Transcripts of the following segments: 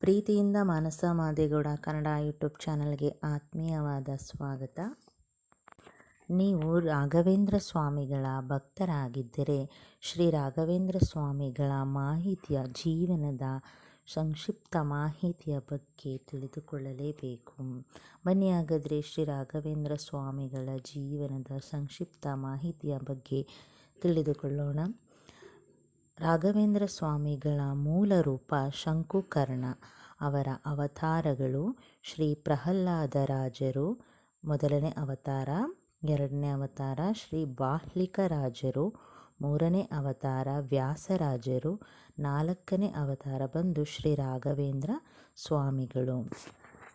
ಪ್ರೀತಿಯಿಂದ ಮಾನಸ ಮಾದೇಗೌಡ ಕನ್ನಡ ಯೂಟ್ಯೂಬ್ ಚಾನಲ್ಗೆ ಆತ್ಮೀಯವಾದ ಸ್ವಾಗತ. ನೀವು ರಾಘವೇಂದ್ರ ಸ್ವಾಮಿಗಳ ಭಕ್ತರಾಗಿದ್ದರೆ, ಶ್ರೀ ರಾಘವೇಂದ್ರ ಸ್ವಾಮಿಗಳ ಮಾಹಿತಿಯ, ಜೀವನದ ಸಂಕ್ಷಿಪ್ತ ಮಾಹಿತಿಯ ಬಗ್ಗೆ ತಿಳಿದುಕೊಳ್ಳಲೇಬೇಕು. ಬನ್ನಿ ಹಾಗಾದರೆ ಶ್ರೀ ರಾಘವೇಂದ್ರ ಸ್ವಾಮಿಗಳ ಜೀವನದ ಸಂಕ್ಷಿಪ್ತ ಮಾಹಿತಿಯ ಬಗ್ಗೆ ತಿಳಿದುಕೊಳ್ಳೋಣ. ರಾಘವೇಂದ್ರ ಸ್ವಾಮಿಗಳ ಮೂಲ ರೂಪ ಶಂಕುಕರ್ಣ. ಅವರ ಅವತಾರಗಳು ಶ್ರೀ ಪ್ರಹ್ಲಾದರಾಜರು ಮೊದಲನೇ ಅವತಾರ, ಎರಡನೇ ಅವತಾರ ಶ್ರೀ ಬಾಹ್ಲಿಕರಾಜರು ಮೂರನೇ ಅವತಾರ ವ್ಯಾಸರಾಜರು ನಾಲ್ಕನೇ ಅವತಾರ ಬಂದು ಶ್ರೀ ರಾಘವೇಂದ್ರ ಸ್ವಾಮಿಗಳು.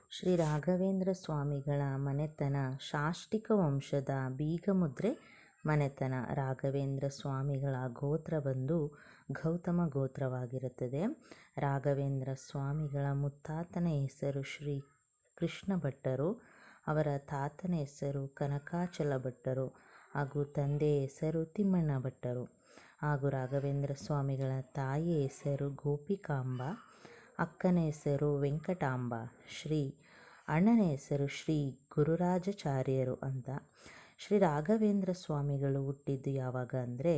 ಶ್ರೀ ರಾಘವೇಂದ್ರ ಸ್ವಾಮಿಗಳ ಮನೆತನ ಶಾಷ್ಟಿಕ ವಂಶದ ಬೀಗಮುದ್ರೆ ಮನೆತನ ರಾಘವೇಂದ್ರ ಸ್ವಾಮಿಗಳ ಗೋತ್ರ ಬಂದು ಗೌತಮ ಗೋತ್ರವಾಗಿರುತ್ತದೆ. ರಾಘವೇಂದ್ರ ಸ್ವಾಮಿಗಳ ಮುತ್ತಾತನ ಹೆಸರು ಶ್ರೀ ಕೃಷ್ಣ ಭಟ್ಟರು, ಅವರ ತಾತನ ಹೆಸರು ಕನಕಾಚಲ ಭಟ್ಟರು ಹಾಗೂ ತಂದೆಯ ಹೆಸರು ತಿಮ್ಮಣ್ಣ ಭಟ್ಟರು ಹಾಗೂ ರಾಘವೇಂದ್ರ ಸ್ವಾಮಿಗಳ ತಾಯಿಯ ಹೆಸರು ಗೋಪಿಕಾಂಬ, ಅಕ್ಕನ ಹೆಸರು ವೆಂಕಟಾಂಬ, ಶ್ರೀ ಅಣ್ಣನ ಹೆಸರು ಶ್ರೀ ಗುರುರಾಜಾಚಾರ್ಯರು ಅಂತ ಶ್ರೀ ರಾಘವೇಂದ್ರ ಸ್ವಾಮಿಗಳು ಹುಟ್ಟಿದ್ದು ಯಾವಾಗ ಅಂದರೆ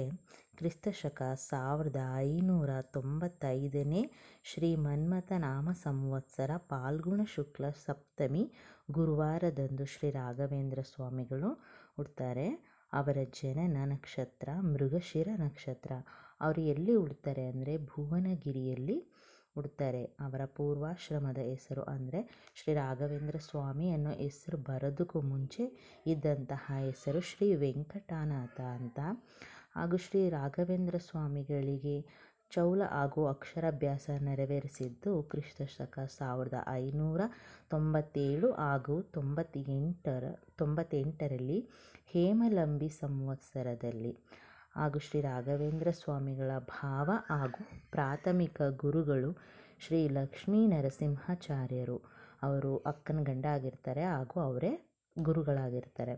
ಕ್ರಿಸ್ತಶಕ ಸಾವಿರದ ಐನೂರ ತೊಂಬತ್ತೈದನೇ ಶ್ರೀ ಮನ್ಮಥ ನಾಮ ಸಂವತ್ಸರ ಪಾಲ್ಗುಣ ಶುಕ್ಲ ಸಪ್ತಮಿ ಗುರುವಾರದಂದು ಶ್ರೀ ರಾಘವೇಂದ್ರ ಸ್ವಾಮಿಗಳು ಹುಡ್ತಾರೆ. ಅವರ ಜನನ ನಕ್ಷತ್ರ ಮೃಗಶಿರ ನಕ್ಷತ್ರ. ಅವರು ಎಲ್ಲಿ ಹುಡ್ತಾರೆ ಅಂದರೆ ಭುವನಗಿರಿಯಲ್ಲಿ. ಹುಡ್ತಾರೆ ಅವರ ಪೂರ್ವಾಶ್ರಮದ ಹೆಸರು ಅಂದರೆ ಶ್ರೀ ರಾಘವೇಂದ್ರ ಸ್ವಾಮಿ ಅನ್ನೋ ಹೆಸರು ಬರೋದಕ್ಕೂ ಮುಂಚೆ ಇದ್ದಂತಹ ಹೆಸರು ಶ್ರೀ ವೆಂಕಟನಾಥ ಅಂತ. ಹಾಗೂ ಶ್ರೀ ರಾಘವೇಂದ್ರ ಸ್ವಾಮಿಗಳಿಗೆ ಚೌಲ ಹಾಗೂ ಅಕ್ಷರಾಭ್ಯಾಸ ನೆರವೇರಿಸಿದ್ದು ಕ್ರಿಸ್ತಶಕ ಸಾವಿರದ ಐನೂರ ತೊಂಬತ್ತೇಳು ಹಾಗೂ ತೊಂಬತ್ತೆಂಟರ ತೊಂಬತ್ತೆಂಟರಲ್ಲಿ ಹೇಮಲಂಬಿ ಸಂವತ್ಸರದಲ್ಲಿ. ಹಾಗೂ ಶ್ರೀ ರಾಘವೇಂದ್ರ ಸ್ವಾಮಿಗಳ ಭಾವ ಹಾಗೂ ಪ್ರಾಥಮಿಕ ಗುರುಗಳು ಶ್ರೀ ಲಕ್ಷ್ಮೀ ನರಸಿಂಹಾಚಾರ್ಯರು. ಅವರು ಅಕ್ಕನ ಗಂಡ ಆಗಿರ್ತಾರೆ ಹಾಗೂ ಅವರೇ ಗುರುಗಳಾಗಿರ್ತಾರೆ.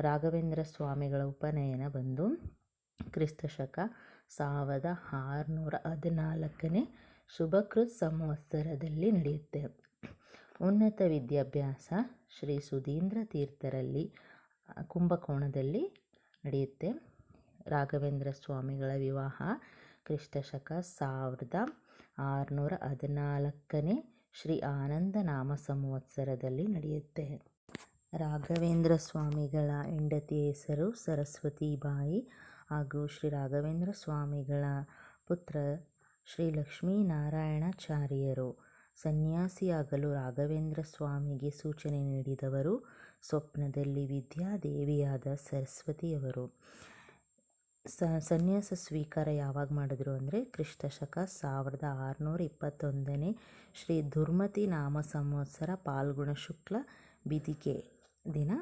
ರಾಘವೇಂದ್ರ ಸ್ವಾಮಿಗಳ ಉಪನಯನ ಬಂದು ಕ್ರಿಸ್ತಶಕ ಸಾವಿರದ ಆರುನೂರ ಹದಿನಾಲ್ಕನೇ ಶುಭಕೃತ್ ಸಂವತ್ಸರದಲ್ಲಿ ನಡೆಯುತ್ತೆ. ಉನ್ನತ ವಿದ್ಯಾಭ್ಯಾಸ ಶ್ರೀ ಸುಧೀಂದ್ರ ತೀರ್ಥರಲ್ಲಿ ಕುಂಭಕೋಣದಲ್ಲಿ ನಡೆಯುತ್ತೆ. ರಾಘವೇಂದ್ರ ಸ್ವಾಮಿಗಳ ವಿವಾಹ ಕ್ರಿಸ್ತಶಕ ಸಾವಿರದ ಆರುನೂರ ಹದಿನಾಲ್ಕನೇ ಶ್ರೀ ಆನಂದ ನಾಮ ಸಂವತ್ಸರದಲ್ಲಿ ನಡೆಯುತ್ತೆ. ರಾಘವೇಂದ್ರ ಸ್ವಾಮಿಗಳ ಹೆಂಡತಿ ಹೆಸರು ಸರಸ್ವತಿ ಬಾಯಿ ಹಾಗೂ ಶ್ರೀ ರಾಘವೇಂದ್ರ ಸ್ವಾಮಿಗಳ ಪುತ್ರ ಶ್ರೀ ಲಕ್ಷ್ಮೀನಾರಾಯಣಾಚಾರ್ಯರು. ಸನ್ಯಾಸಿಯಾಗಲು ರಾಘವೇಂದ್ರ ಸ್ವಾಮಿಗೆ ಸೂಚನೆ ನೀಡಿದವರು ಸ್ವಪ್ನದಲ್ಲಿ ವಿದ್ಯಾದೇವಿಯಾದ ಸರಸ್ವತಿಯವರು. ಸ, ಸನ್ಯಾಸ ಸ್ವೀಕಾರ ಯಾವಾಗ ಮಾಡಿದ್ರು ಅಂದರೆ ಕ್ರಿಸ್ತಶಕ ಸಾವಿರದ ಆರುನೂರ ಇಪ್ಪತ್ತೊಂದನೇ ಶ್ರೀ ದುರ್ಮತಿ ನಾಮ ಸಂವತ್ಸರ ಪಾಲ್ಗುಣ ಶುಕ್ಲ ಬಿದಿಕೆ ದಿನ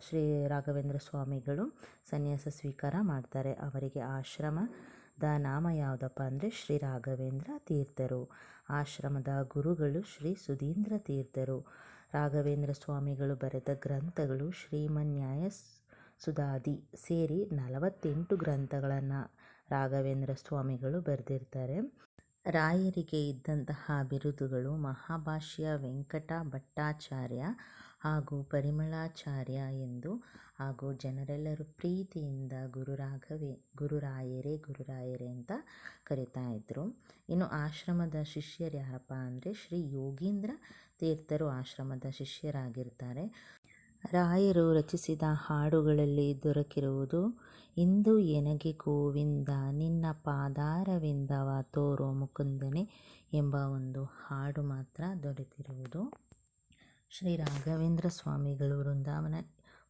ಶ್ರೀ ರಾಘವೇಂದ್ರ ಸ್ವಾಮಿಗಳು ಸನ್ಯಾಸ ಸ್ವೀಕಾರ ಮಾಡ್ತಾರೆ. ಅವರಿಗೆ ಆಶ್ರಮದ ನಾಮ ಯಾವುದಪ್ಪ ಅಂದರೆ ಶ್ರೀ ರಾಘವೇಂದ್ರ ತೀರ್ಥರು. ಆಶ್ರಮದ ಗುರುಗಳು ಶ್ರೀ ಸುಧೀಂದ್ರ ತೀರ್ಥರು. ರಾಘವೇಂದ್ರ ಸ್ವಾಮಿಗಳು ಬರೆದ ಗ್ರಂಥಗಳು ಶ್ರೀಮನ್ಯಾಯ ಸುಧಾದಿ ಸೇರಿ ನಲವತ್ತೆಂಟು ಗ್ರಂಥಗಳನ್ನು ರಾಘವೇಂದ್ರ ಸ್ವಾಮಿಗಳು ಬರೆದಿರ್ತಾರೆ. ರಾಯರಿಗೆ ಇದ್ದಂತಹ ಬಿರುದುಗಳು ಮಹಾಭಾಷ್ಯ, ವೆಂಕಟ ಭಟ್ಟಾಚಾರ್ಯ ಹಾಗೂ ಪರಿಮಳಾಚಾರ್ಯ ಎಂದು ಹಾಗೂ ಜನರೆಲ್ಲರೂ ಪ್ರೀತಿಯಿಂದ ಗುರು ರಾಘವೇ ಗುರುರಾಯರೇ ಗುರುರಾಯರೇ ಅಂತ ಕರಿತಾ ಇದ್ದರು ಇನ್ನು ಆಶ್ರಮದ ಶಿಷ್ಯರು ಯಾರಪ್ಪ ಅಂದರೆ ಶ್ರೀ ಯೋಗೀಂದ್ರ ತೀರ್ಥರು ಆಶ್ರಮದ ಶಿಷ್ಯರಾಗಿರ್ತಾರೆ. ರಾಯರು ರಚಿಸಿದ ಹಾಡುಗಳಲ್ಲಿ ದೊರಕಿರುವುದು, ಇಂದು ಎನಗೆ ಗೋವಿಂದ, ನಿನ್ನ ಪಾದಾರವಿಂದವ ತೋರೋ ಮುಕುಂದನೆ ಎಂಬ ಒಂದು ಹಾಡು ಮಾತ್ರ ದೊರೆತಿರುವುದು. ಶ್ರೀ ರಾಘವೇಂದ್ರ ಸ್ವಾಮಿಗಳು ವೃಂದಾವನ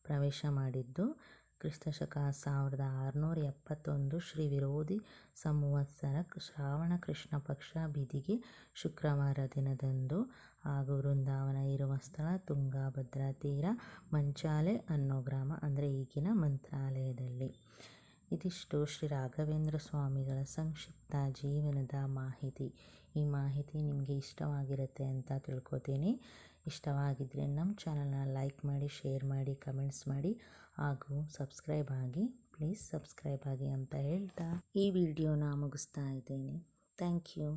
ಪ್ರವೇಶ ಮಾಡಿದ್ದು ಕ್ರಿಸ್ತಶಕ ಸಾವಿರದ ಆರುನೂರ ಎಪ್ಪತ್ತೊಂದು ಶ್ರೀ ವಿರೋಧಿ ಸಂವತ್ಸರ ಶ್ರಾವಣ ಕೃಷ್ಣ ಪಕ್ಷ ಬಿದಿಗೆ ಶುಕ್ರವಾರ ದಿನದಂದು ಹಾಗೂ ವೃಂದಾವನ ಇರುವ ಸ್ಥಳ ತುಂಗಾಭದ್ರಾ ತೀರ ಮಂಚಾಲೆ ಅನ್ನೋ ಗ್ರಾಮ, ಅಂದರೆ ಈಗಿನ ಮಂತ್ರಾಲಯದಲ್ಲಿ. ಇದಿಷ್ಟು ಶ್ರೀ ರಾಘವೇಂದ್ರ ಸ್ವಾಮಿಗಳ ಸಂಕ್ಷಿಪ್ತ ಜೀವನದ ಮಾಹಿತಿ. ಈ ಮಾಹಿತಿ ನಿಮಗೆ ಇಷ್ಟವಾಗಿರುತ್ತೆ ಅಂತ ತಿಳ್ಕೊತೀನಿ. ಇಷ್ಟವಾಗಿದ್ದರೆ ನಮ್ಮ ಚಾನಲ್ನ ಲೈಕ್ ಮಾಡಿ, ಶೇರ್ ಮಾಡಿ, ಕಮೆಂಟ್ಸ್ ಮಾಡಿ ಹಾಗೂ ಸಬ್ಸ್ಕ್ರೈಬ್ ಆಗಿ, ಪ್ಲೀಸ್ ಸಬ್ಸ್ಕ್ರೈಬ್ ಆಗಿ ಅಂತ ಹೇಳ್ತಾ ಈ ವಿಡಿಯೋನ ಮುಗಿಸ್ತಾ ಇದ್ದೀನಿ. Thank you.